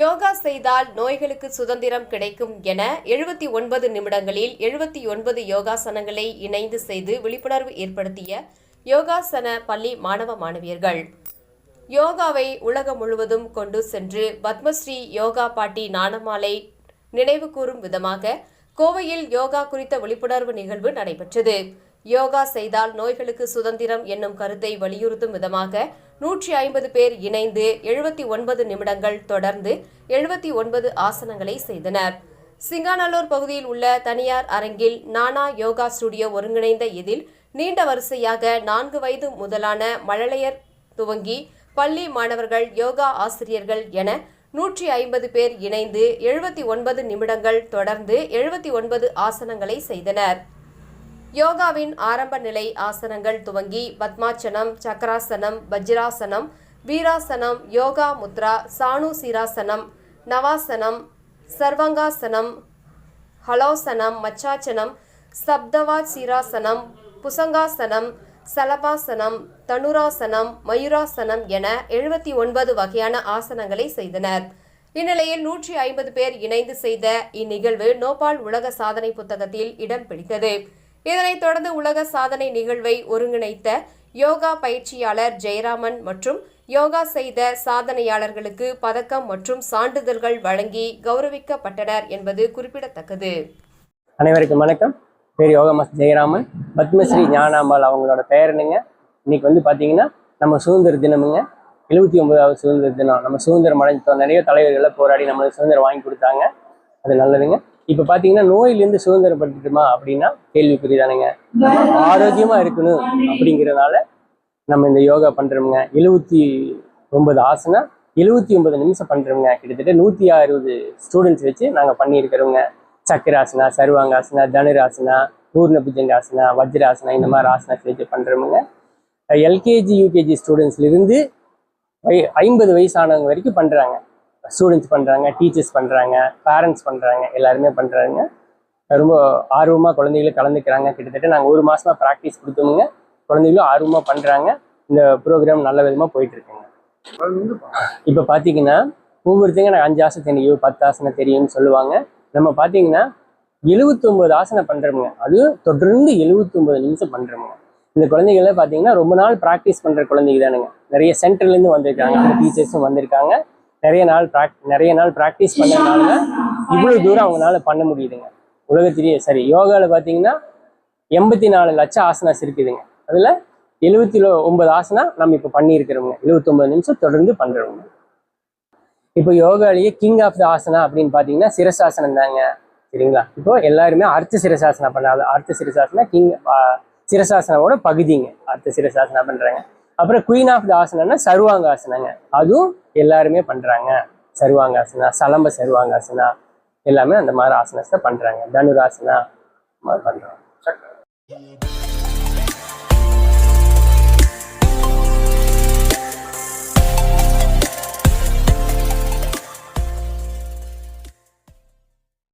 யோகா செய்தால் நோய்களுக்கு சுதந்திரம் கிடைக்கும் என எழுபத்தி ஒன்பது நிமிடங்களில் எழுபத்தி ஒன்பது யோகாசனங்களை இணைந்து செய்து விழிப்புணர்வு ஏற்படுத்திய யோகாசன பள்ளி மாணவ மாணவியர்கள். யோகாவை உலகம் முழுவதும் கொண்டு சென்று பத்மஸ்ரீ யோகா பாட்டி நாணமாலை நினைவு கூறும் விதமாக கோவையில் யோகா குறித்த விழிப்புணர்வு நிகழ்வு நடைபெற்றது. யோகா செய்தால் நோய்களுக்கு சுதந்திரம் என்னும் கருத்தை வலியுறுத்தும் விதமாக நூற்றி ஐம்பது பேர் இணைந்து எழுபத்தி ஒன்பது நிமிடங்கள் தொடர்ந்து எழுபத்தி ஒன்பது ஆசனங்களை செய்தனர். சிங்காநல்லூர் பகுதியில் உள்ள தனியார் அரங்கில் நானா யோகா ஸ்டுடியோ ஒருங்கிணைந்த இதில் நீண்ட வரிசையாக நான்கு வயது முதலான மழலையர் துவங்கி பள்ளி மாணவர்கள் யோகா ஆசிரியர்கள் என நூற்றி ஐம்பது பேர் இணைந்து எழுபத்தி ஒன்பது நிமிடங்கள் தொடர்ந்து எழுபத்தி ஒன்பது ஆசனங்களை செய்தனர். யோகாவின் ஆரம்ப நிலை ஆசனங்கள் துவங்கி பத்மாச்சனம் சக்கராசனம் வஜ்ராசனம் வீராசனம் யோகா முத்ரா சாணு சீராசனம் நவாசனம் சர்வங்காசனம் ஹலோசனம் மச்சாச்சனம் சப்தவாத் சீராசனம் புசங்காசனம் சலபாசனம் தனுராசனம் மயூராசனம் என எழுபத்தி ஒன்பது வகையான ஆசனங்களை செய்தனர். இந்நிலையில் நூற்றி ஐம்பது பேர் இணைந்து செய்த இந்நிகழ்வு நோபால் உலக சாதனை புத்தகத்தில் இடம் பிடித்தது. இதனைத் தொடர்ந்து உலக சாதனை நிகழ்வை ஒருங்கிணைத்த யோகா பயிற்சியாளர் ஜெயராமன் மற்றும் யோகா செய்த சாதனையாளர்களுக்கு பதக்கம் மற்றும் சான்றிதழ்கள் வழங்கி கௌரவிக்கப்பட்டனர் என்பது குறிப்பிடத்தக்கது. அனைவருக்கும் வணக்கம். பேர் யோகா மாஸ்டர் ஜெயராமன். பத்மஸ்ரீ ஞானாம்பாள் அவங்களோட பெயர் என்னங்க? இன்னைக்கு வந்து பார்த்தீங்கன்னா நம்ம சுதந்திர தினமுங்க. எழுபத்தி ஒன்பதாவது சுதந்திர தினம். நம்ம சுதந்திரம் அடைஞ்சோம் நிறைய தலைவர்களை போராடி நம்மளுக்கு சுதந்திரம் வாங்கி கொடுத்தாங்க. அது நல்லதுங்க. இப்போ பாத்தீங்கன்னா நோயிலேருந்து சுதந்திரப்பட்டுட்டுமா அப்படின்னா கேள்விக்குறிதானுங்க. நம்ம ஆரோக்கியமா இருக்கணும் அப்படிங்கிறதுனால நம்ம இந்த யோகா பண்றோம்ங்க. எழுபத்தி ஒன்பது ஆசனா எழுபத்தி ஒன்பது நிமிஷம் பண்றோம்ங்க. கிட்டத்தட்ட நூத்தி அறுபது ஸ்டூடெண்ட்ஸ் வச்சு நாங்க பண்ணியிருக்கிறோங்க சக்கராசனா சர்வாங்காசனா தனுராசனா பூர்ணபுஜங்காசனா வஜ்ராசனா இந்த மாதிரி ஆசனாஸ் வச்சு பண்றோமுங்க. எல்கேஜி யூகேஜி ஸ்டூடெண்ட்ஸ்லேருந்து வை ஐம்பது வயசானவங்க வரைக்கும் பண்ணுறாங்க ஸ்டூடெண்ட்ஸ் பண்ணுறாங்க டீச்சர்ஸ் பண்ணுறாங்க பேரண்ட்ஸ் பண்ணுறாங்க எல்லாருமே பண்ணுறாங்க ரொம்ப ஆர்வமாக குழந்தைகளும் கலந்துக்கிறாங்க. கிட்டத்தட்ட நாங்கள் ஒரு மாசமா ப்ராக்டிஸ் கொடுத்தோமுங்க குழந்தைகளும் ஆர்வமாக பண்ணுறாங்க இந்த ப்ரோக்ராம் நல்ல விதமாக போயிட்டுருக்குங்க. இப்போ பார்த்தீங்கன்னா ஒவ்வொருத்தங்க எனக்கு அஞ்சு ஆசனம் தெரியும் பத்து ஆசனம் தெரியும்னு சொல்லுவாங்க. நம்ம பார்த்தீங்கன்னா எழுபத்தொம்பது ஆசனம் பண்ணுறோமுங்க அதுவும் தொடர்ந்து எழுபத்தொம்பது நிமிஷம் பண்ணுறோமுங்க இந்த குழந்தைகள பார்த்தீங்கன்னா ரொம்ப நாள் ப்ராக்டிஸ் பண்ணுற குழந்தைங்க தானுங்க. நிறைய சென்டர்லேருந்து வந்திருக்காங்க. அந்த டீச்சர்ஸும் வந்திருக்காங்க. நிறைய நாள் ப்ராக் நிறைய நாள் ப்ராக்டிஸ் பண்ணதுனால இவ்வளோ தூரம் அவங்களால பண்ண முடியுதுங்க. உலகத்திலேயே சரி யோகாவில் பார்த்தீங்கன்னா எண்பத்தி நாலு லட்சம் ஆசனாஸ் இருக்குதுங்க. அதில் எழுபத்தி ஒன்பது ஆசனா நம்ம இப்போ பண்ணியிருக்கிறோங்க எழுபத்தொம்பது நிமிஷம் தொடர்ந்து பண்ணுறோங்க இப்போ யோகாலேயே கிங் ஆஃப் த ஆசனா அப்படின்னு பார்த்தீங்கன்னா சிரசாசனம் தாங்க. சரிங்களா? இப்போ எல்லாருமே அர்த்த சிரசாசனம் பண்ணாது அர்த்த சிரசாசனா கிங் சிரசாசனாவோட பகுதிங்க. அர்த்த சிரசாசனா பண்ணுறாங்க அப்புறம் குயின் ஆஃப் த ஆசனம்னா சர்வாங்காசனங்க. அதுவும் எல்லாருமே பண்ணுறாங்க சர்வாங்காசனா சலம்ப சர்வாங்காசனா எல்லாமே அந்த மாதிரி ஆசனத்தை பண்ணுறாங்க தனுராசனா மாதிரி பண்ணுறாங்க